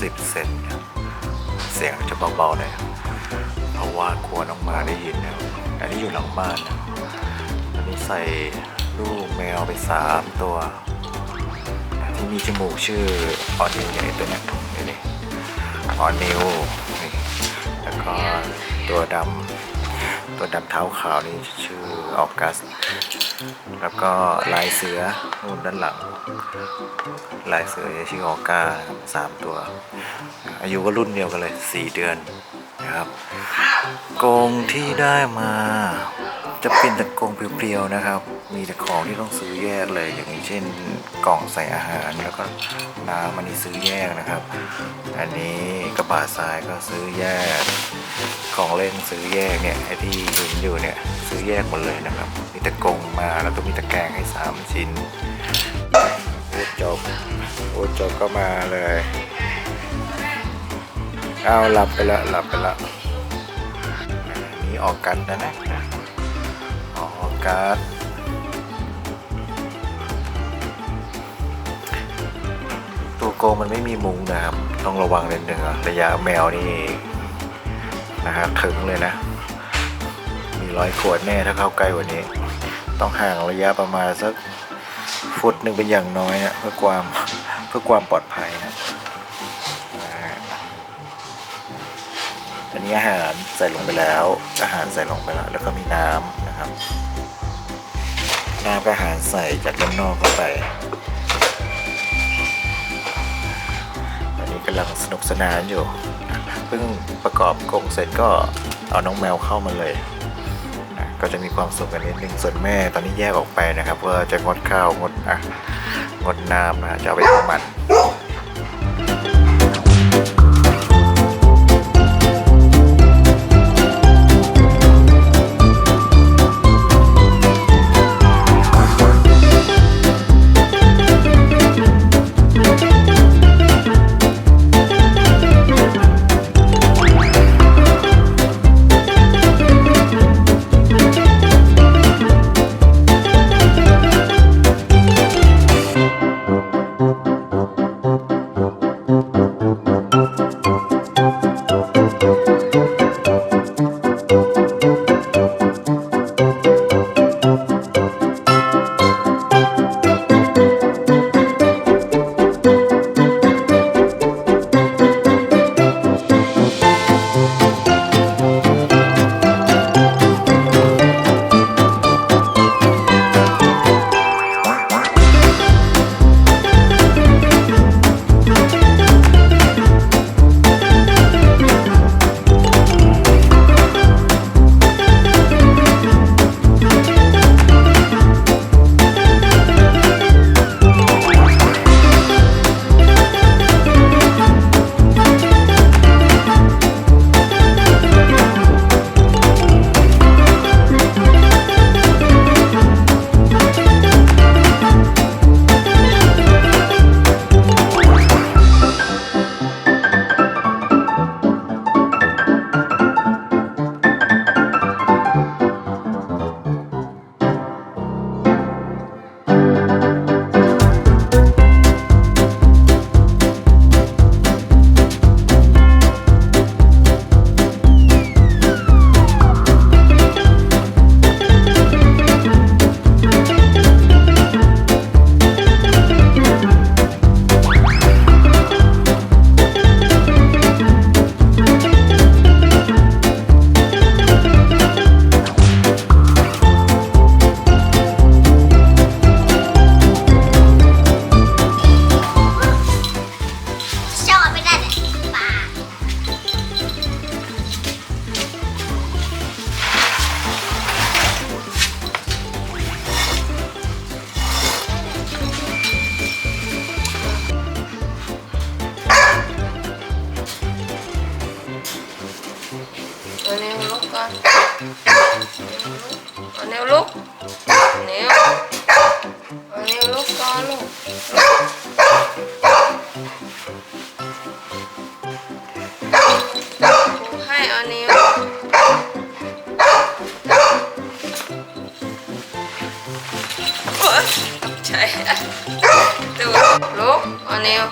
10 เซนครับเสียงจะเบาๆหน่อยเพราะว่ากลัวน้องหมาได้ยินนะครับอันนี้อยู่หลังบ้านนะอันนี้ใส่ลูกแมวไปสามตัว ที่มีจมูกชื่อออนิวอย่างตัวนี้นี่นี่ออนิวนี่แล้วก็ตัวดำตัวดำเท้าขาวนี่ชื่อออกัส แล้วก็ลายเสือนู่นด้านหลัง ลายเสือชื่อออกาสามตัว อายุก็รุ่นเดียวกันเลยสี่เดือนนะครับกรงที่ได้มา จะเป็นแต่กรงเปรียวๆนะครับ มีแต่ของที่ต้องซื้อแยกเลย อย่างเช่นกล่องใส่อาหารแล้วก็น้ำอันนี้ซื้อแยกนะครับ อันนี้กระบะทรายก็ซื้อแยกของเล่นซื้อแยกเนี่ยไอที่เห็นอยู่เนี่ยซื้อแยกหมดเลยนะครับ ต่กงมาแล้วก็มีตะแกรงให้สามชิ้นโอ้จบโอ้จบก็มาเลยเอาหลับไปละหลับไปละนี่ออกกันนะนะออกกันตัวโกงมันไม่มีมุงนะครับต้องระวังนิดนึงอระยะแมวนี่นะครับถึงเลยนะ ร้อยขวดแน่ถ้าเข้าใกล้กว่านี้ ต้องห่างระยะประมาณสักฟุตหนึ่งเป็นอย่างน้อยนะเพื่อความเพื่อความปลอดภัยนะอันนี้อาหารใส่ลงไปแล้ว อาหารใส่ลงไปแล้ว แล้วก็มีน้ำนะครับ น้ำกับอาหารใส่จากด้านนอกเข้าไปอันนี้กำลังสนุกสนานอยู่เพิ่งประกอบกรงเสร็จก็เอาน้องแมวเข้ามาเลย ก็จะมีความสุขกันนิดนึงส่วนแม่ตอนนี้แยกออกไปนะครับก็จะงดข้าวงดอะงดน้ำนะจะเอาไปทำมัน ให้เอานิ้วใช่ตัวลุกเอานิ้ว